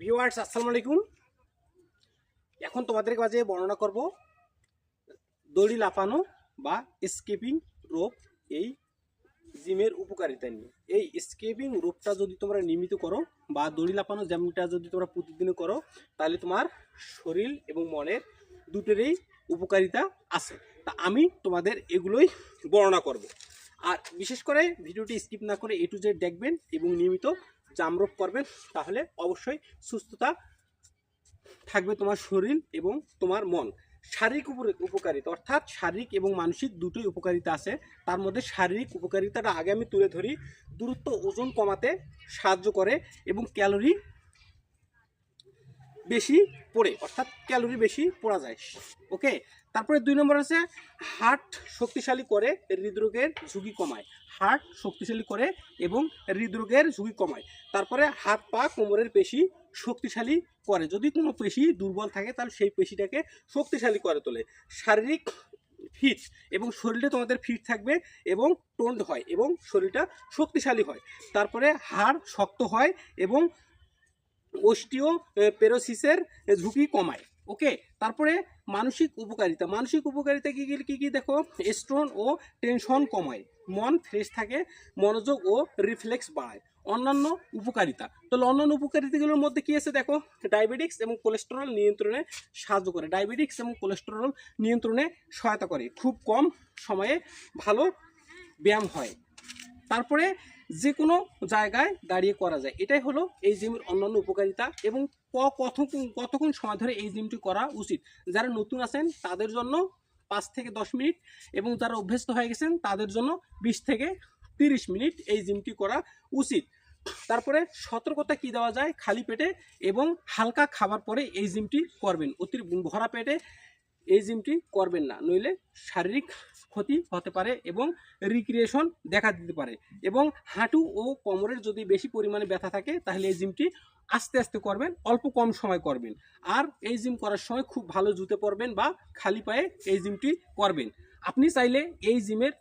Viewers, আসসালামু আলাইকুম। এখন তোমাদের কাছে বর্ণনা করব দড়ি লাফানো বা স্কেপিং রোপ এই জিমের উপকারিতা নিয়ে। এই স্কেপিং রোপটা যদি তোমরা নিয়মিত করো বা দড়ি লাফানো যেমনটা যদি তোমরা প্রতিদিন করো, তাহলে তোমার শরীর এবং মনের দুটোরই উপকারিতা আছে। তা আমি তোমাদের এগুলোই বর্ণনা করব। আর বিশেষ করে ভিডিওটি স্কিপ না করে এ টু জেড দেখবেন এবং নিয়মিত জামরোপ করবেন, তাহলে অবশ্যই সুস্থতা থাকবে তোমার শরীর এবং তোমার মন। শারীরিক উপকারিতা, অর্থাৎ শারীরিক এবং মানসিক দুটোই উপকারিতা আছে। তার মধ্যে শারীরিক উপকারিতাটা আগে আমি তুলে ধরি, দূরত্ব ওজন কমাতে সাহায্য করে এবং ক্যালোরি বেশি পড়ে, অর্থাৎ ক্যালোরি বেশি পড়া যায়। ওকে? তারপরে দুই নম্বর আছে, হার্ট শক্তিশালী করে হৃদরোগের ঝুঁকি কমায়। হার্ট শক্তিশালী করে এবং হৃদরোগের ঝুঁকি কমায়। তারপরে হাত পা কোমরের পেশি শক্তিশালী করে। যদি কোনো পেশি দুর্বল থাকে, তাহলে সেই পেশিটাকে শক্তিশালী করে তোলে। শারীরিক ফিট এবং শরীরটা তোমাদের ফিট থাকবে এবং টোন্ড হয় এবং শরীরটা শক্তিশালী হয়। তারপরে হাড় শক্ত হয় এবং অস্টিও পেরোসিসের ঝুঁকি কমায়। ওকে? তারপরে মানসিক উপকারিতা। মানসিক উপকারিতা কী কী কী কী দেখো? স্ট্রন ও টেনশন কমায়। মন ফ্রেশ থাকে, মনোযোগ ও রিফ্লেক্স বাড়ায়। অন্যান্য উপকারিতা। তো অন্যান্য উপকারিতাগুলোর মধ্যে কী আছে দেখো? ডায়াবেটিক্স এবং কোলেস্টেরল নিয়ন্ত্রণে সাহায্য করে। ডায়াবেটিক্স এবং কোলেস্টেরল নিয়ন্ত্রণে সহায়তা করে। খুব কম সময়ে ভালো ব্যায়াম হয়। তারপরে যে কোনো জায়গায় দাঁড়িয়ে করা যায়। এটাই হলো এই জিমের অন্যান্য উপকারিতা এবং ক- কতক্ষণ কতক্ষণ সময় ধরে এই জিমটি করা উচিত। যারা নতুন আছেন, তাদের জন্য পাঁচ থেকে দশ মিনিট এবং যারা অভ্যস্ত হয়ে গেছেন, তাদের জন্য বিশ থেকে তিরিশ মিনিট এই জিমটি করা উচিত। তারপরে সতর্কতা কি দেওয়া যায়? খালি পেটে এবং হালকা খাবার পরে এই জিমটি করবেন। অতিরিক্ত ভরা পেটে এই জিমটি করবেন না। নইলে শারীরিক ক্ষতি হতে পারে এবং রিক্রিয়েশন দেখা দিতে পারে। এবং হাঁটু ও কোমরের যদি বেশি পরিমাণে ব্যথা থাকে, তাহলে এই জিমটি আস্তে আস্তে করবেন, অল্প কম সময় করবেন। আর এই জিম করার সময় খুব ভালো জুতে পরবেন বা খালি পায়ে এই জিমটি করবেন। আপনি চাইলে এই জিমের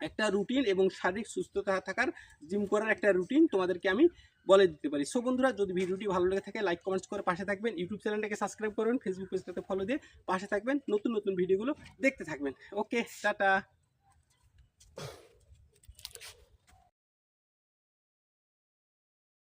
একটা রুটিন এবং শারীরিক সুস্থতা থাকার জিম করার একটা রুটিন তোমাদেরকে আমি বলে দিতে পারি। সো বন্ধুরা, যদি ভিডিওটি ভালো লেগে থাকে লাইক কমেন্টস করে পাশে থাকবেন। ইউটিউব চ্যানেলটাকে সাবস্ক্রাইব করবেন ফেসবুক পেজটাতে ফলো দিয়ে পাশে থাকবেন। নতুন নতুন ভিডিওগুলো দেখতে থাকবেন। Okay tata.